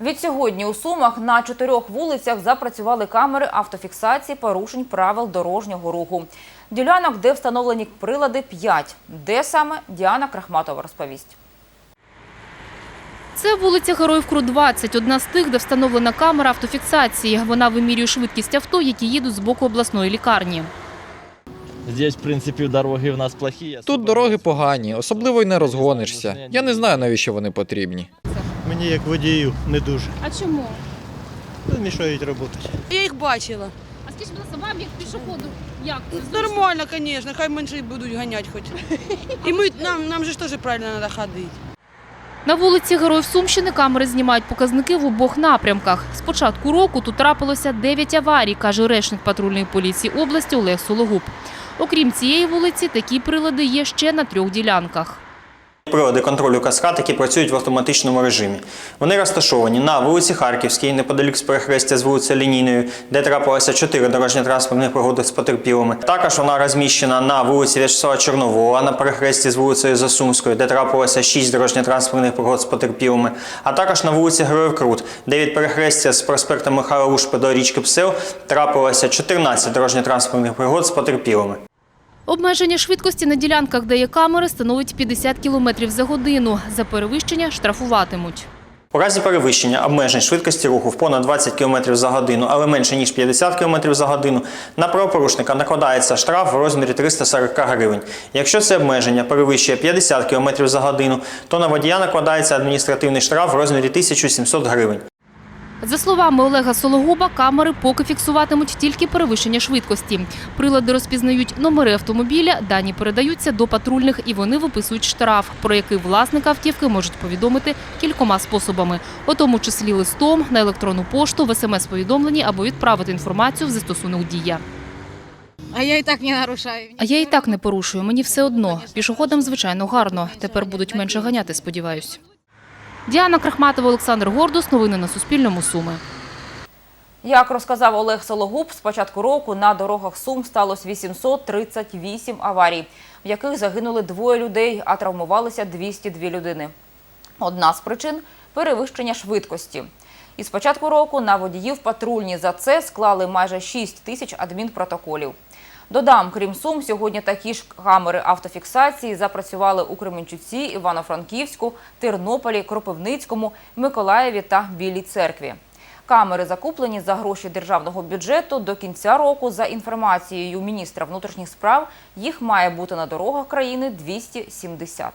Відсьогодні у Сумах на чотирьох вулицях запрацювали камери автофіксації порушень правил дорожнього руху. Ділянок, де встановлені прилади, 5. Де саме Діана Крахматова розповість. Це вулиця Героїв Кру 20, одна з тих, де встановлена камера автофіксації. Вона вимірює швидкість авто, які їдуть з боку обласної лікарні. Здесь, в принципі, дороги в нас плохі. Тут дороги погані, особливо й не розгонишся. Я не знаю, навіщо вони потрібні. Мені як водію не дуже. А чому? Мішають роботи. Я їх бачила. А скажіть, будь ласка, вам як пішоходу, як Нормально, звісно, хай менше будуть ганяти хоч. І ми, нам, нам же ж теж правильно треба ходити. На вулиці Героїв Сумщини камери знімають показники в обох напрямках. З початку року тут трапилося 9 аварій, каже речник патрульної поліції області Олег Сологуб. Окрім цієї вулиці, такі прилади є ще на трьох ділянках. Прилади контролю каскад, які працюють в автоматичному режимі. Вони розташовані на вулиці Харківській, неподалік з перехрестя з вулицею Лінійною, де трапилося чотири дорожньо-транспортних пригоди з потерпілими. Також вона розміщена на вулиці В'ячеслава Чорновола, на перехресті з вулицею Засумською, де трапилося шість дорожньо-транспортних пригод з потерпілими, а також на вулиці Героїв Крут, де від перехрестя з проспекту Михайла Лушпи до річки Псел трапилося 14 дорожньо-транспортних пригод з потерпілими. Обмеження швидкості на ділянках, де є камери, становить 50 км за годину. За перевищення штрафуватимуть. У разі перевищення обмежень швидкості руху в понад 20 км за годину, але менше ніж 50 км за годину, на правопорушника накладається штраф в розмірі 340 гривень. Якщо це обмеження перевищує 50 км за годину, то на водія накладається адміністративний штраф в розмірі 1700 гривень. За словами Олега Сологуба, камери поки фіксуватимуть тільки перевищення швидкості. Прилади розпізнають номери автомобіля, дані передаються до патрульних і вони виписують штраф, про який власник автівки можуть повідомити кількома способами, у тому числі листом, на електронну пошту, в смс-повідомленні або відправити інформацію в застосунок «Дія». А я і так не нарушаю. А я і так не порушую, мені все одно. Пішоходам, звичайно, гарно. Тепер будуть менше ганяти, сподіваюсь. Діана Крахматова, Олександр Гордус. Новини на Суспільному. Суми. Як розказав Олег Сологуб, з початку року на дорогах Сум сталося 838 аварій, в яких загинули двоє людей, а травмувалися 202 людини. Одна з причин – перевищення швидкості. І з початку року на водіїв патрульні за це склали майже 6 тисяч адмінпротоколів. Додам, крім Сум, сьогодні такі ж камери автофіксації запрацювали у Кременчуці, Івано-Франківську, Тернополі, Кропивницькому, Миколаєві та Білій церкві. Камери закуплені за гроші державного бюджету. До кінця року, за інформацією міністра внутрішніх справ, їх має бути на дорогах країни 270.